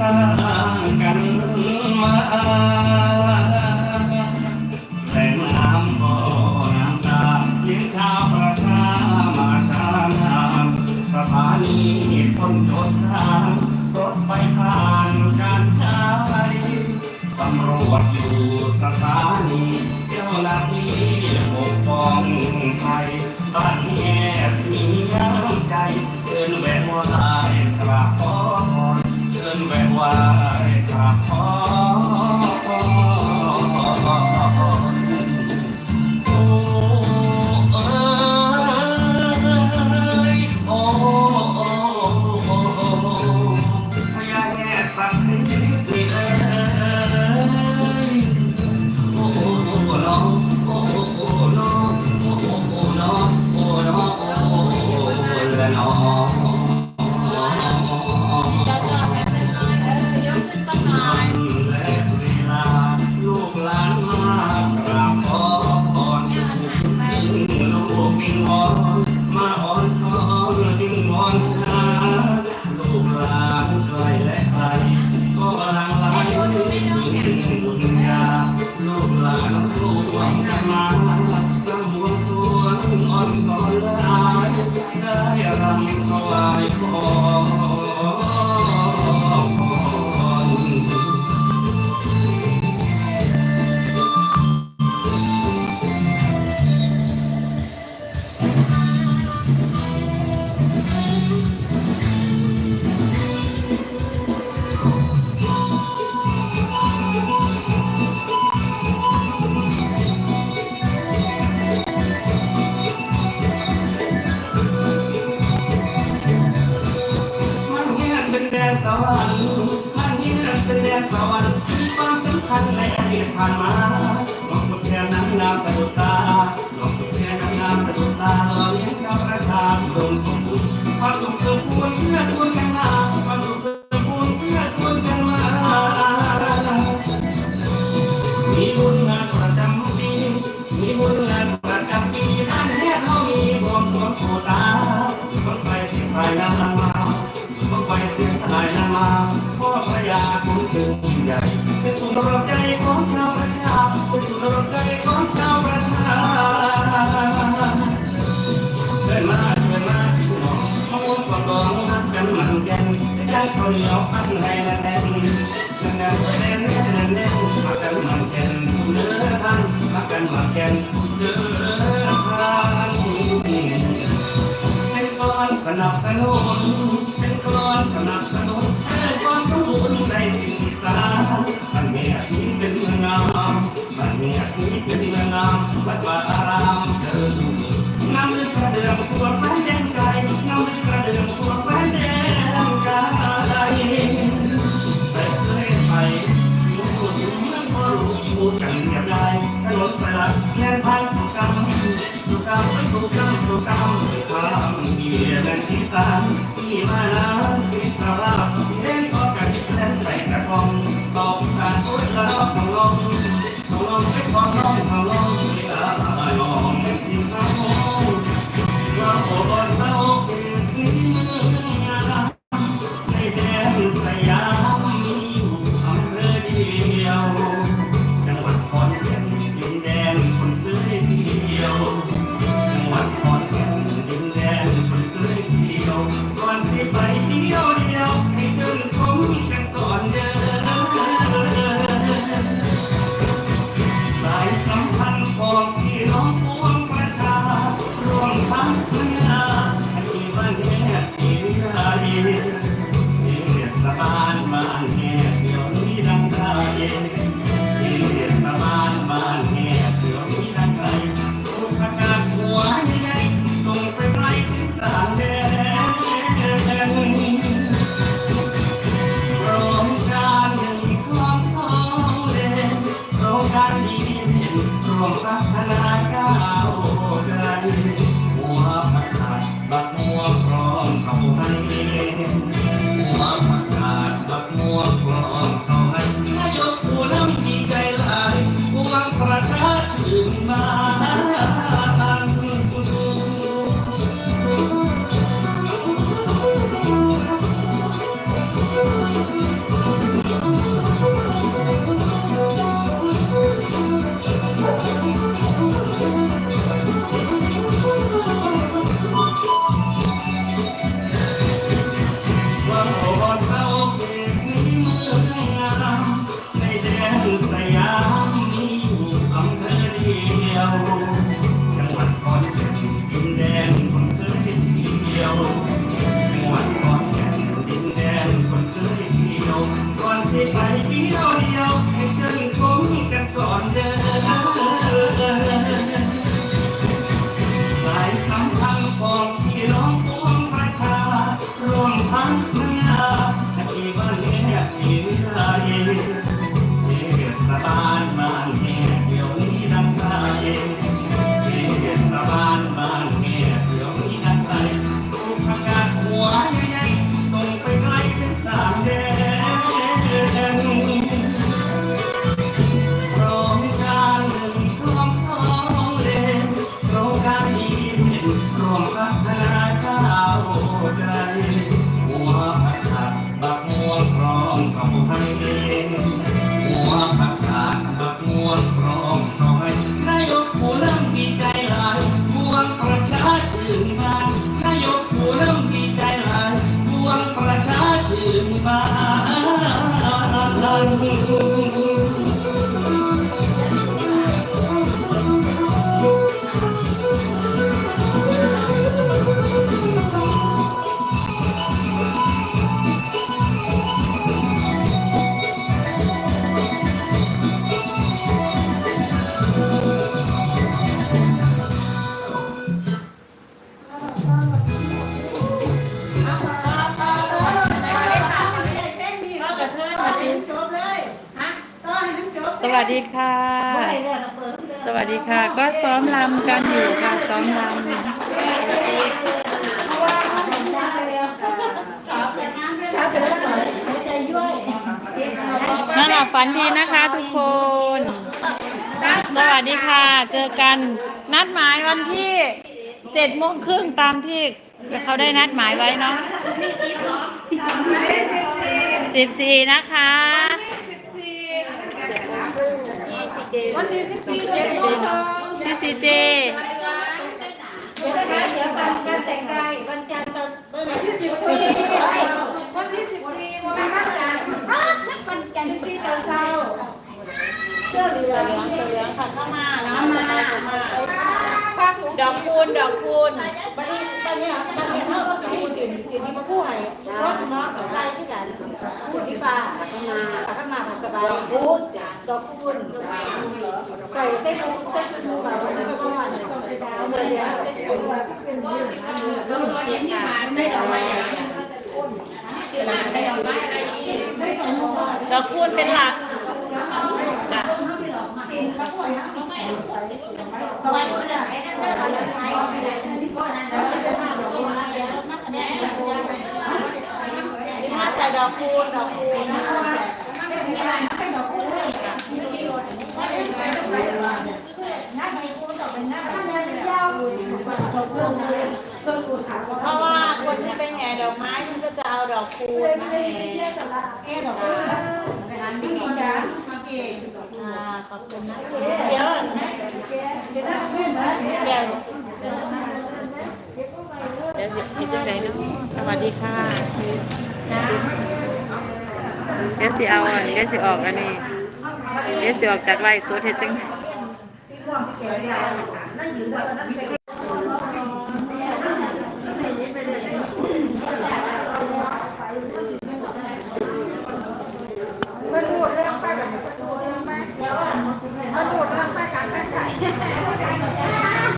ต่างกันมาแต่น้ำบ่อน้ำตาเลี้ยงข้าวประชามาทานน้ำสถานีคนจดทางรถไฟผ่านการใช้ตำรวจอยู่สถานีเจ้าหน้าที่ปกป้องไทยบ้านแง่มีน้ำใจเดินแวะวายกรา ก ร ป็นแดนสวรรค์มีความสำคัญในอดีตผ่านมา เป็นสุนทรใจของชาวประชาเป็นสุนทรใจของชาวประชาเดินมาเดินมาพี่น้องมะม่วงกว่าดองนักกันมันแกนใจเขาเหนียวพันแน่นนั่นนั่นแน่นแน่นแน่นมากันมันแกนเนื้อพันมากันมันแกนเนื้อพันเป็นก้อนสนับสนุนเป็นก้อนสนับสนุน วัดวาอารามเดินน้ำลึกกระเดืองตัวแฟแดงไกลน้ำลึกกระเดืองตัวแฟแดงไกลแต่เคยไปอยู่สู่อยู่เมืองพอรู้พูดกันเรียบร้ถนนสลัดแล่นผ่านถูกกรรมถูกรรมไม่ถูกรรมถูกรรมด้วยความเบียดกันที่ตามที่มานาที่สาราเล่นก็กันเล่นใส่กระทง พั สวัสดีค่ะ สวัสดีค่ะ ก็ซ้อมรำกันอยู่ค่ะ ซ้อมรำนั่นแหละฝันดีนะคะทุกคน สวัสดีค่ะ เจอกัน นัดหมายวันที่เจ็ดโมงครึ่งตามที่เขาได้นัดหมายไว้เนาะ สิบสี่นะคะ วันที่สิบสี่เจ็ดโมงพี่ซีเจเดี๋ยวนะคะเดี๋ยวฟังการแต่งกายวันจันทร์ตอนวันที่สิบสี่วันที่สิบสี่วันวันจันทร์วันจันทร์ที่ตอนเช้าเสื้อเหลืองเสือค่ะเข้ามาเนาะมา มาผ้าถุงดอกคูณดอกคูณบัดนี้ตอนนี้ตอนนี้เขาก็สิสินสินที่มาคู่ให้เพรถเนาะกับใส่ที่กันคู่สีฟ้าข้างมาข้างมาสบายพูดดอกคูณใส่เส้นเส้นชูแบบว่าไม่ก็ว่าต้องไปดาวเลยเส้นชูเป็นยืนก็มันเห็นที่มาได้ดอกไม้ได้ดอกไม้อะไรองโมงดอกคูณเป็นหลักจ้ะ ตอนนี้เนี่ยให้ไดอะไรไทยที่ก็จะมาดอกวมันแม่มาใส่ดอกคูณดอกคูณเพราะว่าคนที่ไปแห่ดอกไม้มันก็จะเอาดอกคูณมาแห่อ่า ขอบคุณนะเดี๋ยวเดี๋ยวเดี๋ยวเดี๋ยวคิดยังไงเนาะสวัสดีค่ะเดี๋ยวสิเอาอันเดี๋ยวสิออกอันนี้เดี๋ยวสิออกจากไร่สดเฮ็ดจัง